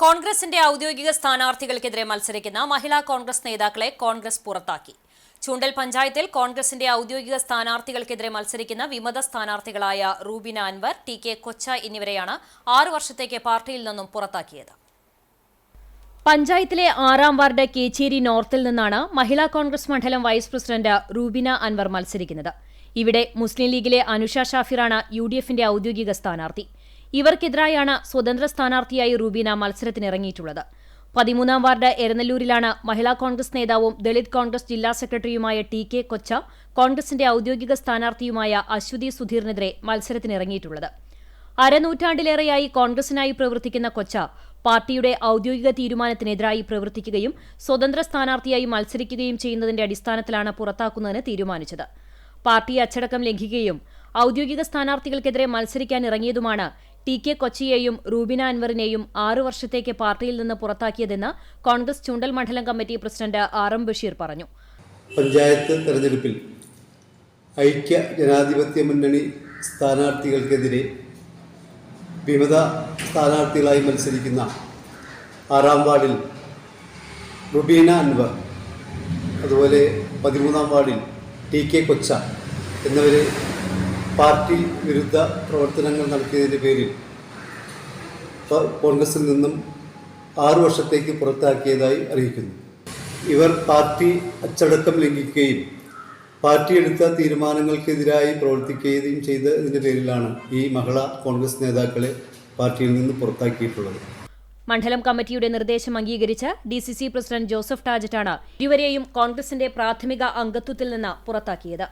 കോൺഗ്രസിന്റെ ഔദ്യോഗിക സ്ഥാനാർത്ഥികൾക്കെതിരെ മത്സരിക്കുന്ന മഹിളാ കോൺഗ്രസ് നേതാക്കളെ കോൺഗ്രസ് പുറത്താക്കി. ചൂണ്ടൽ പഞ്ചായത്തിൽ കോൺഗ്രസിന്റെ ഔദ്യോഗിക സ്ഥാനാർത്ഥികൾക്കെതിരെ മത്സരിക്കുന്ന വിമത സ്ഥാനാർത്ഥികളായ റൂബിന അൻവർ ടി കെ കൊച്ച എന്നിവരെയാണ് ആറു വർഷത്തേക്ക് പാർട്ടിയിൽ നിന്നും പുറത്താക്കിയത്. പഞ്ചായത്തിലെ ആറാം വാർഡ് കേച്ചേരി നോർത്തിൽ നിന്നാണ് മഹിളാ കോൺഗ്രസ് മണ്ഡലം വൈസ് പ്രസിഡന്റ് റൂബിന അൻവർ മത്സരിക്കുന്നത്. ഇവിടെ മുസ്ലിം ലീഗിലെ അനുഷ ഷാഫിറാണ് യു ഡി എഫിന്റെ ഔദ്യോഗിക സ്ഥാനാർത്ഥി. ഇവർക്കെതിരായാണ് സ്വതന്ത്ര സ്ഥാനാർത്ഥിയായി റൂബീന മത്സരത്തിനിറങ്ങിയിട്ടുള്ളത്. പതിമൂന്നാം വാർഡ് എരനല്ലൂരിലാണ് മഹിളാ കോൺഗ്രസ് നേതാവും ദളിത് കോൺഗ്രസ് ജില്ലാ സെക്രട്ടറിയുമായ ടി കെ കൊച്ച കോൺഗ്രസിന്റെ ഔദ്യോഗിക സ്ഥാനാർത്ഥിയുമായ അശ്വതി സുധീറിനെതിരെ മത്സരത്തിനിറങ്ങിയിട്ടുള്ളത്. അരനൂറ്റാണ്ടിലേറെയായി കോൺഗ്രസിനായി പ്രവർത്തിക്കുന്ന കൊച്ച പാർട്ടിയുടെ ഔദ്യോഗിക തീരുമാനത്തിനെതിരായി പ്രവർത്തിക്കുകയും സ്വതന്ത്ര സ്ഥാനാർത്ഥിയായി മത്സരിക്കുകയും ചെയ്യുന്നതിന്റെ അടിസ്ഥാനത്തിലാണ് പുറത്താക്കുന്നതിന് തീരുമാനിച്ചത്. പാർട്ടി അച്ചടക്കം ലംഘിക്കുകയും ഔദ്യോഗിക സ്ഥാനാർത്ഥികൾക്കെതിരെ മത്സരിക്കാൻ ഇറങ്ങിയതുമാണ് ടി കെ കൊച്ചിയെയും റൂബിന അൻവറിനെയും ആറു വർഷത്തേക്ക് പാർട്ടിയിൽ നിന്ന് പുറത്താക്കിയതെന്ന് കോൺഗ്രസ് ചൂണ്ടൽ മണ്ഡലം committee president R M Basheer പറഞ്ഞു. പഞ്ചായത്ത് തെരഞ്ഞെടുപ്പിൽ ഐക്യ ജനാധിപത്യ മുന്നണി സ്ഥാനാർത്ഥികൾക്കെതിരെ വിമത സ്ഥാനാർത്ഥികളായി മത്സരിക്കുന്ന ആറാം വാർഡിൽ റുബീന അൻവർ അതുപോലെ പതിമൂന്നാം വാർഡിൽ ടി കെ കൊച്ച എന്നിവരെ പാർട്ടി വിരുദ്ധ പ്രവർത്തനങ്ങൾ നടത്തിയതിന്റെ പേരിൽ കോൺഗ്രസിൽ നിന്നും ആറു വർഷത്തേക്ക് പുറത്താക്കിയതായി അറിയിക്കുന്നു. ഇവർ പാർട്ടി അച്ചടക്കം ലംഘിക്കുകയും പാർട്ടി എടുത്ത തീരുമാനങ്ങൾക്കെതിരായി പ്രവർത്തിക്കുകയും ചെയ്തതിന്റെ പേരിലാണ് ഈ മഹിള കോൺഗ്രസ് നേതാക്കളെ പാർട്ടിയിൽ നിന്ന് പുറത്താക്കിയിട്ടുള്ളത്. മണ്ഡലം കമ്മിറ്റിയുടെ നിർദ്ദേശം അംഗീകരിച്ച D C C president Joseph ടാജറ്റാണ് ഇരുവരെയും കോൺഗ്രസിന്റെ പ്രാഥമിക അംഗത്വത്തിൽ നിന്ന് പുറത്താക്കിയത്.